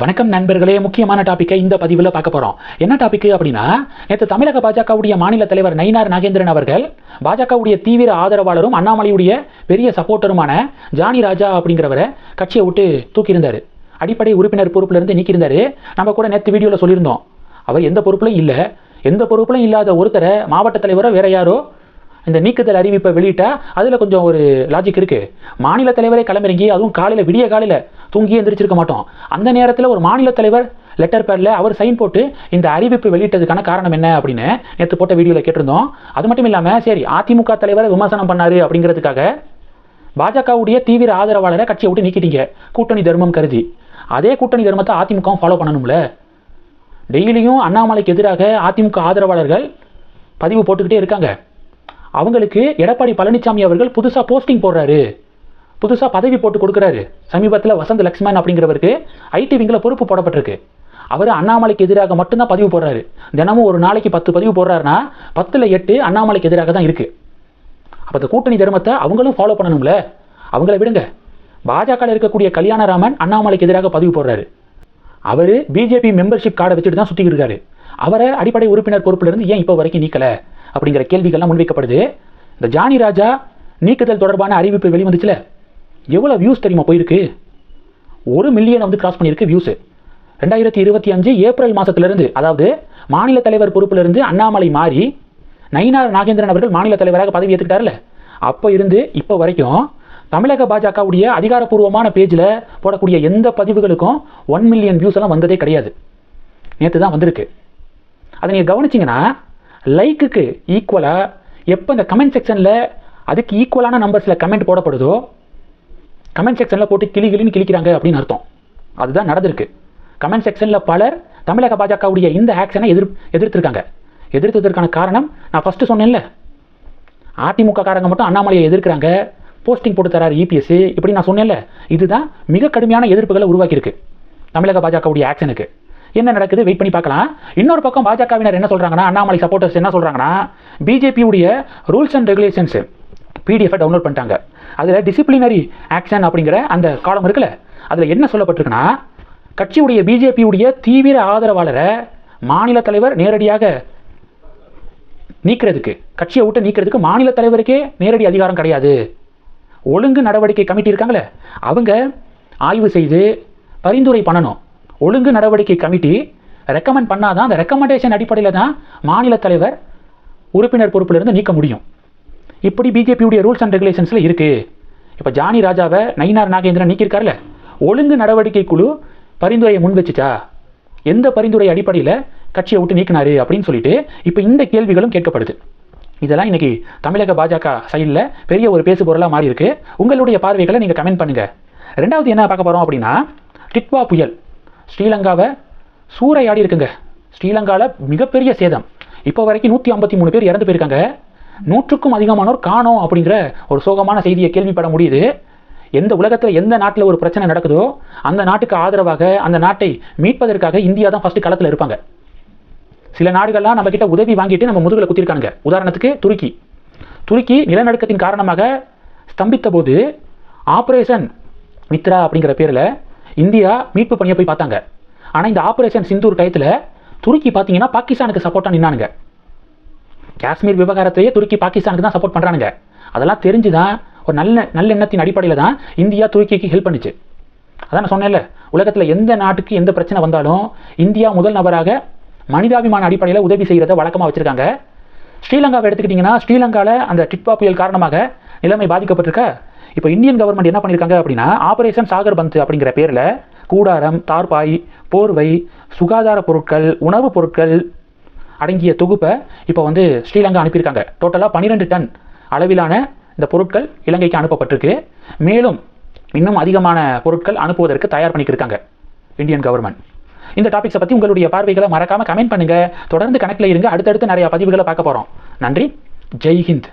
வணக்கம் நண்பர்களே முக்கியமான டாப்பிக்கை இந்த பதிவில் பார்க்க போகிறோம் என்ன டாபிக் அப்படின்னா நேற்று தமிழக பாஜகவுடைய மாநில தலைவர் நயினார் நாகேந்திரன் அவர்கள் பாஜகவுடைய தீவிர ஆதரவாளரும் அண்ணாமலையுடைய பெரிய சப்போர்ட்டருமான ஜானி ராஜா அப்படிங்கிறவரை கட்சியை விட்டு தூக்கியிருந்தார். அடிப்படை உறுப்பினர் பொறுப்பிலிருந்து இருந்து நம்ம கூட நேற்று வீடியோவில் சொல்லியிருந்தோம். அவர் எந்த பொறுப்புலையும் இல்லை. எந்த பொறுப்புலையும் இல்லாத ஒருத்தரை மாவட்ட தலைவரோ வேற யாரோ இந்த நீக்குதல் அறிவிப்பை வெளியிட்டா அதில் கொஞ்சம் ஒரு லாஜிக் இருக்குது மாநில தலைவரே களமிறங்கி அதுவும் காலையில் விடிய காலையில் தூங்கி எந்திரிச்சிருக்க மாட்டோம். அந்த நேரத்தில் ஒரு மாநில தலைவர் லெட்டர் பேரில் அவர் சைன் போட்டு இந்த அறிவிப்பு வெளியிட்டதுக்கான காரணம் என்ன அப்படின்னு நேற்று போட்ட வீடியோவில் கேட்டிருந்தோம். அது மட்டும் இல்லாமல் சரி அதிமுக தலைவரை விமர்சனம் பண்ணாரு அப்படிங்கிறதுக்காக பாஜகவுடைய தீவிர ஆதரவாளரை கட்சியை விட்டு நீக்கிட்டீங்க. கூட்டணி தர்மம் கருதி. அதே கூட்டணி தர்மத்தை அதிமுகவும் ஃபாலோ பண்ணணும்ல? டெய்லியும் அண்ணாமலைக்கு எதிராக அதிமுக ஆதரவாளர்கள் பதிவு போட்டுக்கிட்டே இருக்காங்க. அவங்களுக்கு எடப்பாடி பழனிசாமி அவர்கள் புதுசாக போஸ்டிங் போடுறாரு. புதுசாக பதவி போட்டு கொடுக்குறாரு. சமீபத்தில் வசந்த் லக்ஷ்மண் அப்படிங்கிறவருக்கு ஐடி விங்கில் பொறுப்பு போடப்பட்டிருக்கு. அவர் அண்ணாமலைக்கு எதிராக மட்டும்தான் பதிவு போடுறாரு. தினமும் ஒரு நாளைக்கு பத்து பதிவு போடுறாருன்னா பத்தில் எட்டு அண்ணாமலைக்கு எதிராக தான் இருக்குது அப்போ இந்த கூட்டணி தர்மத்தை அவங்களும் ஃபாலோ பண்ணணும்ல? அவங்கள விடுங்க. பாஜகவில் இருக்கக்கூடிய கல்யாணராமன் அண்ணாமலைக்கு எதிராக பதிவு போடுறாரு. அவர் பிஜேபி மெம்பர்ஷிப் கார்டை வச்சுட்டு தான் சுற்றிக்கிட்டு இருக்காரு. அவரை அடிப்படை உறுப்பினர் பொறுப்பிலிருந்து ஏன் இப்போ வரைக்கும் நீக்கலை? அப்படிங்கிற கேள்விகள்லாம் முன்வைக்கப்படுது. இந்த ஜானி ராஜா நீக்குதல் தொடர்பான அறிவிப்பு வெளிவந்துச்சுல? எவ்வளோ வியூஸ் தெரியுமா போயிருக்கு? ஒரு மில்லியன் வந்து கிராஸ் பண்ணியிருக்கு வியூஸு ரெண்டாயிரத்தி இருபத்தி அஞ்சு ஏப்ரல் மாதத்துலேருந்து அதாவது மாநில தலைவர் பொறுப்பிலிருந்து அண்ணாமலை மாறி நயினார் நாகேந்திரன் அவர்கள் மாநில தலைவராக பதவி ஏற்றுக்கிட்டார்ல அப்போ இருந்து இப்போ வரைக்கும் தமிழக பாஜகவுடைய அதிகாரப்பூர்வமான பேஜில் போடக்கூடிய எந்த பதிவுகளுக்கும் ஒன் மில்லியன் வியூஸ் எல்லாம் வந்ததே கிடையாது. நேற்று தான் வந்திருக்கு. அதை நீங்கள் கவனிச்சிங்கன்னா லைக்குக்கு ஈக்குவலாக எப்போ இந்த கமெண்ட் செக்ஷனில் அதுக்கு ஈக்குவலான நம்பர்ஸில் கமெண்ட் போடப்படுதோ கமெண்ட் செக்ஷனில் போட்டு கிளி கிளின்னு கிளிக்கிறாங்க அப்படின்னு அர்த்தம். அதுதான் நடந்திருக்கு. கமெண்ட் செக்ஷனில் பலர் தமிழக பாஜகவுடைய இந்த ஆக்ஷனை எதிர் எதிர்த்திருக்காங்க. எதிர்த்ததற்கான காரணம் நான் ஃபஸ்ட்டு சொன்னேன்ல. அதிமுக காரங்க மட்டும் அண்ணாமலையை எதிர்க்கிறாங்க. போஸ்டிங் போட்டு தராரு இபிஎஸ்சி இப்படி நான் சொன்னேன்ல. இதுதான் மிக கடுமையான எதிர்ப்புகளை உருவாக்கியிருக்கு தமிழக பாஜகவுடைய ஆக்ஷனுக்கு என்ன நடக்குது? வெயிட் பண்ணி பார்க்கலாம். இன்னொரு பக்கம் பாஜகவினர் என்ன சொல்கிறாங்கன்னா அண்ணாமலை சப்போர்ட்டர்ஸ் என்ன சொல்கிறாங்கன்னா பிஜேபியுடைய ரூல்ஸ் அண்ட் ரெகுலேஷன்ஸ் பிடிஎஃபை டவுன்லோட் பண்ணிட்டாங்க. அதில் டிசிப்ளினரி ஆக்ஷன் அப்படிங்கிற அந்த காலம் இருக்குல்ல அதில் என்ன சொல்லப்பட்டிருக்குன்னா கட்சியுடைய பிஜேபியுடைய தீவிர ஆதரவாளரை மாநில தலைவர் நேரடியாக நீக்கிறதுக்கு கட்சியை விட்டு நீக்கிறதுக்கு மாநில தலைவருக்கே நேரடி அதிகாரம் கிடையாது. ஒழுங்கு நடவடிக்கை கமிட்டி இருக்காங்களே அவங்க ஆய்வு செய்து பரிந்துரை பண்ணணும். ஒழுங்கு நடவடிக்கை கமிட்டி ரெக்கமெண்ட் பண்ணாதான் அந்த ரெக்கமெண்டேஷன் அடிப்படையில் தான் மாநில தலைவர் உறுப்பினர் பொறுப்பிலிருந்து நீக்க முடியும். இப்படி பிஜேபியுடைய ரூல்ஸ் அண்ட் ரெகுலேஷன்ஸில் இருக்குது இப்போ ஜானி ராஜாவை நயினார் நாகேந்திரன் நீக்கியிருக்காருல ஒழுங்கு நடவடிக்கை குழு பரிந்துரையை முன் வச்சுச்சா? எந்த பரிந்துரை அடிப்படையில் கட்சியை விட்டு நீக்கினாரு அப்படின்னு சொல்லிட்டு இப்போ இந்த கேள்விகளும் கேட்கப்படுது. இதெல்லாம் இன்னைக்கு தமிழக பாஜக சைடில் பெரிய ஒரு பேசு பொருளாக மாறி இருக்கு உங்களுடைய பார்வைகளை நீங்கள் கமெண்ட் பண்ணுங்க. ரெண்டாவது என்ன பார்க்க போகிறோம் அப்படின்னா டிட்வா புயல். ஸ்ரீலங்காவை சூறையாடி இருக்குங்க ஸ்ரீலங்காவில் மிகப்பெரிய சேதம். இப்போ வரைக்கும் நூற்றி ஐம்பத்தி மூணு பேர் இறந்து போயிருக்காங்க. நூற்றுக்கும் அதிகமானோர் காணோம் அப்படிங்கிற ஒரு சோகமான செய்தியை கேள்விப்பட முடியுது. எந்த உலகத்தில் எந்த நாட்டில் ஒரு பிரச்சனை நடக்குதோ அந்த நாட்டுக்கு ஆதரவாக அந்த நாட்டை மீட்பதற்காக இந்தியா தான் ஃபஸ்ட்டு களத்தில் இருப்பாங்க. சில நாடுகள்லாம் நம்ம கிட்ட உதவி வாங்கிட்டு நம்ம முதுகில் குத்திருக்காங்க உதாரணத்துக்கு துருக்கி. துருக்கி நிலநடுக்கத்தின் காரணமாக ஸ்தம்பித்த போது ஆப்ரேஷன் மித்ரா அப்படிங்கிற பேரில் இந்தியா மீட்பு பணியை போய் பார்த்தாங்க. ஆனால் இந்த ஆப்ரேஷன் சிந்தூர் டயத்தில் துருக்கி பார்த்தீங்கன்னா பாகிஸ்தானுக்கு சப்போர்ட்டாக நின்னானுங்க. காஷ்மீர் விவகாரத்தையே துருக்கி பாகிஸ்தானுக்கு தான் சப்போர்ட் பண்ணுறானுங்க அதெல்லாம் தெரிஞ்சு தான் ஒரு நல்ல நல்லெண்ணத்தின் அடிப்படையில் தான் இந்தியா துருக்கிக்கு ஹெல்ப் பண்ணுச்சு. அதான் நான் சொன்னேன்ல உலகத்தில் எந்த நாட்டுக்கு எந்த பிரச்சனை வந்தாலும் இந்தியா முதல் நபராக மனிதாபிமான அடிப்படையில் உதவி செய்கிறத வழக்கமாக வச்சுருக்காங்க. ஸ்ரீலங்காவை எடுத்துக்கிட்டிங்கன்னா ஸ்ரீலங்காவில் அந்த டிட்பா புயல் காரணமாக நிலைமை பாதிக்கப்பட்டிருக்க? இப்போ இந்தியன் கவர்மெண்ட் என்ன பண்ணியிருக்காங்க அப்படின்னா ஆபரேஷன் சாகர் பந்த் அப்படிங்கிற பேரில் கூடாரம் தார்பாய் போர்வை சுகாதார பொருட்கள் உணவுப் பொருட்கள் அடங்கிய தொகுப்பை இப்போ வந்து ஸ்ரீலங்கா அனுப்பியிருக்காங்க. டோட்டலாக பன்னிரெண்டு டன் அளவிலான இந்த பொருட்கள் இலங்கைக்கு அனுப்பப்பட்டிருக்கு. மேலும் இன்னும் அதிகமான பொருட்கள் அனுப்புவதற்கு தயார் பண்ணிக்கிருக்காங்க இந்தியன் கவர்மெண்ட் இந்த டாபிக்ஸை பற்றி உங்களுடைய பார்வைகளை மறக்காமல் கமெண்ட் பண்ணுங்கள் தொடர்ந்து கணக்கில் இருங்க. அடுத்தடுத்து நிறையா பதிவுகளை பார்க்க போகிறோம் நன்றி. ஜெய்ஹிந்த்